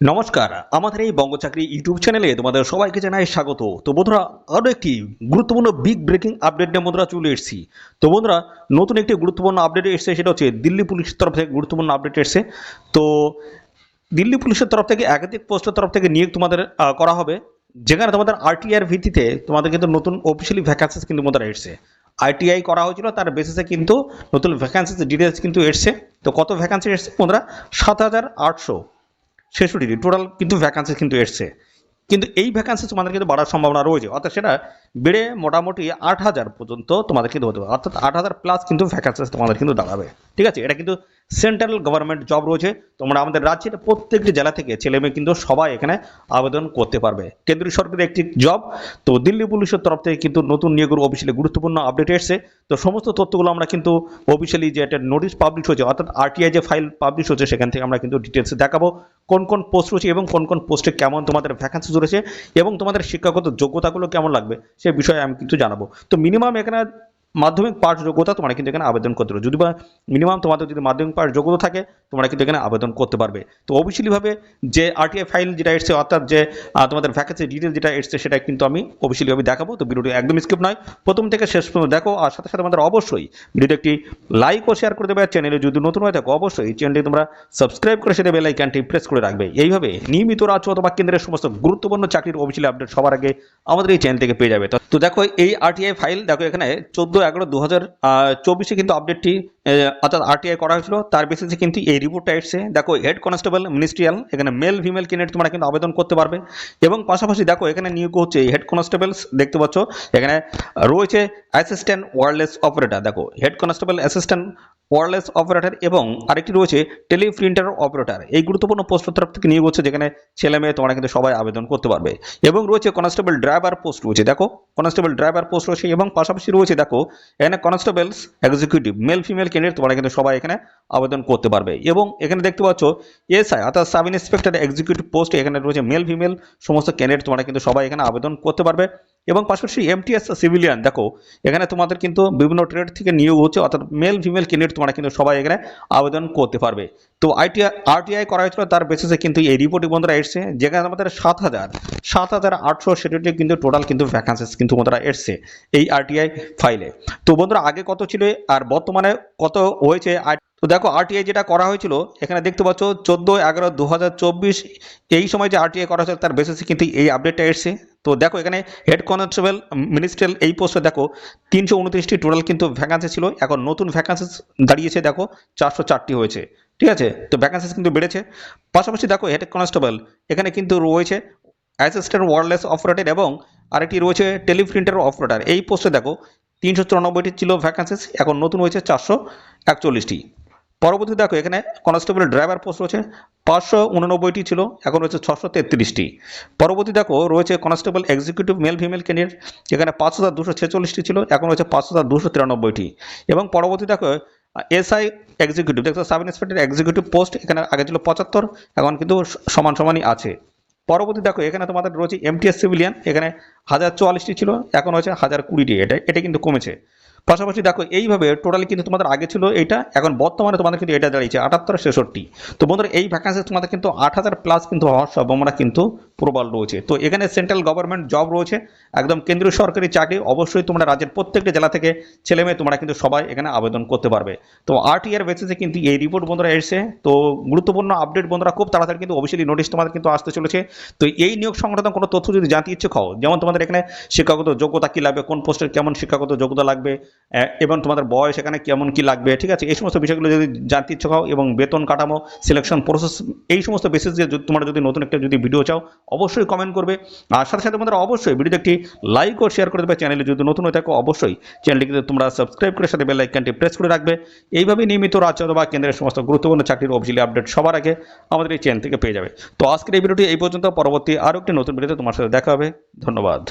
নমস্কার, আমাদের এই বঙ্গ চাকরি ইউটিউব চ্যানেলে তোমাদের সবাইকে জানাই স্বাগত। তো বন্ধুরা, আরও একটি গুরুত্বপূর্ণ বিগ ব্রেকিং আপডেট নিয়ে বন্ধুরা চলে এসেছি। তো বন্ধুরা, নতুন একটি গুরুত্বপূর্ণ আপডেট এসেছে, সেটা হচ্ছে দিল্লি পুলিশের তরফ থেকে গুরুত্বপূর্ণ আপডেট এসেছে। তো দিল্লি পুলিশের তরফ থেকে, একাধিক পোস্টের তরফ থেকে নিয়োগ তোমাদের করা হবে। যেখানে তোমাদের আরটিআর ভিত্তিতে তোমাদের কিন্তু নতুন অফিসিয়ালি ভ্যাকান্সিস কিন্তু তোমাদের এসছে। আইটিআই করা হয়েছিল, তার বেসিসে কিন্তু নতুন ভ্যাকান্সিস ডিটেলস কিন্তু এসছে। তো কত ভ্যাকান্সি এসছে বন্ধুরা? সাত হাজার আটশো। ছেষট্টি টোটাল কিন্তু ভ্যাকান্সি কিন্তু এসছে। কিন্তু এই ভ্যাকান্সি তোমাদের কিন্তু বাড়ার সম্ভাবনা রয়েছে। অর্থাৎ সেটা বেড়ে মোটামুটি আট হাজার পর্যন্ত তোমাদের কিন্তু হতে পারে। অর্থাৎ আট হাজার প্লাস কিন্তু ভ্যাকান্সি তোমাদের কিন্তু দাঁড়াবে। ঠিক আছে? এটা কিন্তু সেন্ট্রাল গভর্নমেন্ট জব রয়েছে। তোমরা আমাদের রাজ্যের প্রত্যেকটি জেলা থেকে ছেলে মেয়ে কিন্তু সবাই এখানে আবেদন করতে পারবে। কেন্দ্রীয় সরকারের একটি জব। তো দিল্লি পুলিশের তরফ থেকে কিন্তু নতুন নিয়োগের অফিসিয়ালি গুরুত্বপূর্ণ আপডেট এসছে। তো সমস্ত তথ্যগুলো আমরা কিন্তু অফিসিয়ালি যে একটা নোটিশ পাবলিশ হয়েছে, অর্থাৎ আরটিআই যে ফাইল পাবলিশ হচ্ছে সেখান থেকে আমরা কিন্তু ডিটেলসে দেখাবো। কোন কোন পোস্ট রয়েছে এবং কোন কোন পোস্টে কেমন তোমাদের ভ্যাকান্সি রয়েছে এবং তোমাদের শিক্ষাগত যোগ্যতাগুলো কেমন লাগবে, সে বিষয়ে আমি কিন্তু জানাব। তো মিনিমাম এখানে মাধ্যমিক পাঠ যোগ্যতা তোমরা কিন্তু এখানে আবেদন করতে পারো। যদি বা মিনিমাম তোমাদের যদি মাধ্যমিক পাঠ যোগ্যতা থাকে, তোমরা কিন্তু এখানে আবেদন করতে পারবে। তো অফিসিয়ালিভাবে যে আরটিআই ফাইল যেটা এসছে, অর্থাৎ যে তোমাদের ভ্যাকেন্সি ডিটেল যেটা এসছে, সেটা কিন্তু আমি অফিসিয়ালিভাবে দেখাবো। তো ভিডিওটি একদম স্কিপ নয়। প্রথম থেকে শেষ পর্যন্ত দেখো, আর সাথে সাথে আমাদের অবশ্যই ভিডিওটি একটি লাইক ও শেয়ার করে দেবে। আর চ্যানেলে যদি নতুন হয়ে থাকো, অবশ্যই চ্যানেলটি তোমরা সাবস্ক্রাইব করে সেটা বেল আইকনটি প্রেস করে রাখবে। এইভাবে নিয়মিত রাজ্য অথবা কেন্দ্রের সমস্ত গুরুত্বপূর্ণ চাকরির অফিসিয়ালি আপডেট সবার আগে আমাদের এই চ্যানেল থেকে পেয়ে যাবে। তো দেখো এই আরটিআই ফাইল দেখো এখানে চোদ্দ এগারো দু হাজার চব্বিশে কিন্তু আপডেটটি অর্থাৎ আরটিআই করা হয়েছিল। তার বেসিসে কিন্তু এই রিপোর্টটা এসছে। দেখো হেড কনস্টেবল মিনিস্ট্রিয়াল এখানে মেল ফিমেল ক্যান্ডিডেট তোমরা কিন্তু আবেদন করতে পারবে। এবং পাশাপাশি দেখো, এখানে নিয়োগ হচ্ছে হেড কনস্টেবলস দেখতে পাচ্ছ, এখানে রয়েছে অ্যাসিস্ট্যান্ট ওয়ারলেস অপারেটর দেখো head constable assistant wireless operator এবং আরেকটি রয়েছে টেলিপ্রিন্টার অপারেটর এই গুরুত্বপূর্ণ পোস্টের তরফ থেকে নিয়োগ হচ্ছে যেখানে ছেলে মেয়ে তোমরা কিন্তু সবাই আবেদন করতে পারবে। এবং রয়েছে কনস্টেবল ড্রাইভার পোস্ট রয়েছে। দেখো কনস্টেবল ড্রাইভার পোস্ট রয়েছে এবং পাশাপাশি রয়েছে, দেখো এখানে constables executive male female candidate তোমরা কিন্তু সবাই এখানে আবেদন করতে পারবে। এবং এখানে দেখতে পাচ্ছ, এসআই অর্থাৎ সাব ইন্সপেক্টর এক্সিকিউটিভ পোস্ট এখানে রয়েছে মেল ফিমেল সমস্ত ক্যান্ডিডেট তোমরা কিন্তু সবাই এখানে আবেদন করতে পারবে। এবং পাশাপাশি এমটিএস সিভিলিয়ান দেখো, এখানে তোমাদের কিন্তু বিভিন্ন ট্রেড থেকে নিয়োগ হচ্ছে, অর্থাৎ মেল ফিমেল ক্যান্ডিডেট তোমরা কিন্তু সবাই এখানে আবেদন করতে পারবে। তো আইটিআই আরটিআই করা হয়েছিল, তার বেসিসে কিন্তু এই রিপোর্টটি বন্ধুরা এসছে, যেখানে আমাদের সাত হাজার সাত হাজার আটশো সেটি কিন্তু টোটাল কিন্তু ভ্যাকান্সিস কিন্তু বন্ধুরা এসছে এই আরটিআই ফাইলে তো বন্ধুরা, আগে কত ছিল, আর বর্তমানে কত হয়েছে তো দেখো আরটিআই যেটা করা হয়েছিল, এখানে দেখতে পাচ্ছ চোদ্দ এগারো দু এই সময় যে আরটিআই করা হয়েছিল তার বেসিসে কিন্তু এই আপডেটটা এসছে। তো দেখো এখানে হেড কনস্টেবল মিনিস্ট্রিয়াল এই পোস্টে দেখো তিনশো উনত্রিশটি টোটাল কিন্তু ভ্যাকান্সি ছিল। এখন নতুন ভ্যাকান্সি দাঁড়িয়েছে দেখো চারশো চারটি হয়েছে। ঠিক আছে? তো ভ্যাকান্সি কিন্তু বেড়েছে। পাশাপাশি দেখো হেড কনস্টেবল এখানে কিন্তু রয়েছে অ্যাসিস্ট্যান্ট ওয়ারলেস অপারেটর এবং আরেকটি রয়েছে টেলিপ্রিন্টার অপারেটর এই পোস্টে দেখো তিনশো চুরানব্বইটি ছিল ভ্যাকান্সিস এখন নতুন হয়েছে চারশো একচল্লিশটি। পরবর্তী দেখো, এখানে কনস্টেবল ড্রাইভার পোস্ট রয়েছে। পাঁচশো উননব্বইটি ছিল, এখন রয়েছে ছশো তেত্রিশটি। পরবর্তী দেখো, রয়েছে constable executive male female candidate এখানে পাঁচ হাজার দুশো ছেচল্লিশটি ছিল, এখন রয়েছে পাঁচ হাজার দুশো তিরানব্বইটি। এবং পরবর্তী দেখো, এসআই এক্সিকিউটিভ দেখো সাব ইন্সপেক্টর এক্সিকিউটিভ পোস্ট এখানে আগে ছিল পঁচাত্তর, এখন কিন্তু সমান সমানই আছে। পরবর্তী দেখো, এখানে তোমাদের রয়েছে এমটিএস সিভিলিয়ান এখানে হাজার চুয়াল্লিশটি ছিল, এখন হচ্ছে হাজার কুড়িটি, এটা এটা কিন্তু কমেছে। পাশাপাশি দেখো, এইভাবে টোটালি কিন্তু তোমাদের আগে ছিল এটা এখন বর্তমানে তোমাদের কিন্তু এটা দাঁড়িয়েছে আটাত্তর ছেষট্টি। তো বন্ধুরা, এই ভ্যাকান্সি তোমাদের কিন্তু আট হাজার প্লাস কিন্তু হওয়ার সম্ভাবনা কিন্তু প্রবল রয়েছে। তো এখানে সেন্ট্রাল গভর্নমেন্ট জব রয়েছে, একদম কেন্দ্রীয় সরকারি চাকরি, অবশ্যই তোমরা রাজ্যের প্রত্যেকটি জেলা থেকে ছেলে মেয়ে তোমরা কিন্তু সবাই এখানে আবেদন করতে পারবে। তো আট ইয়ার বেসিসে কিন্তু এই রিপোর্ট বন্ধুরা এসেছে। তো গুরুত্বপূর্ণ আপডেট বন্ধুরা, খুব তাড়াতাড়ি কিন্তু অফিসিয়ালি নোটিশ তোমাদের কিন্তু আসতে চলেছে। তো এই নিয়োগ সংক্রান্ত কোনো তথ্য যদি জানতে ইচ্ছে খাও যেমন তোমাদের এখানে শিক্ষাগত যোগ্যতা কী লাগবে, কোন পোস্টের কেমন শিক্ষাগত যোগ্যতা লাগবে এবং তোমাদের বয়স এখানে কেমন কি লাগবে, ঠিক আছে? এই সমস্ত বিষয়গুলো যদি জানতে ইচ্ছুক হও এবং বেতন কাঠামো সিলেকশন প্রসেস এই সমস্ত বেসিস যে যদি তোমরা যদি নতুন একটা যদি ভিডিও চাও, অবশ্যই কমেন্ট করবে। আর সাথে সাথে তোমাদের অবশ্যই ভিডিওতে একটি লাইক ও শেয়ার করে দেবে। চ্যানেলে যদি নতুন হয়ে থাকো, অবশ্যই চ্যানেলটিকে তোমরা সাবস্ক্রাইব করে সাথে বেল আইকনটি প্রেস করে রাখবে। এইভাবে নিয়মিত রাজ্য অথবা কেন্দ্রের সমস্ত গুরুত্বপূর্ণ চাকরির অফিসিয়ালি আপডেট সবার আগে আমাদের এই চ্যানেল থেকে পেয়ে যাবে। তো আজকের এই ভিডিওটি এই পর্যন্ত। পরবর্তী আরও একটি নতুন ভিডিওতে তোমার সাথে দেখা হবে। ধন্যবাদ।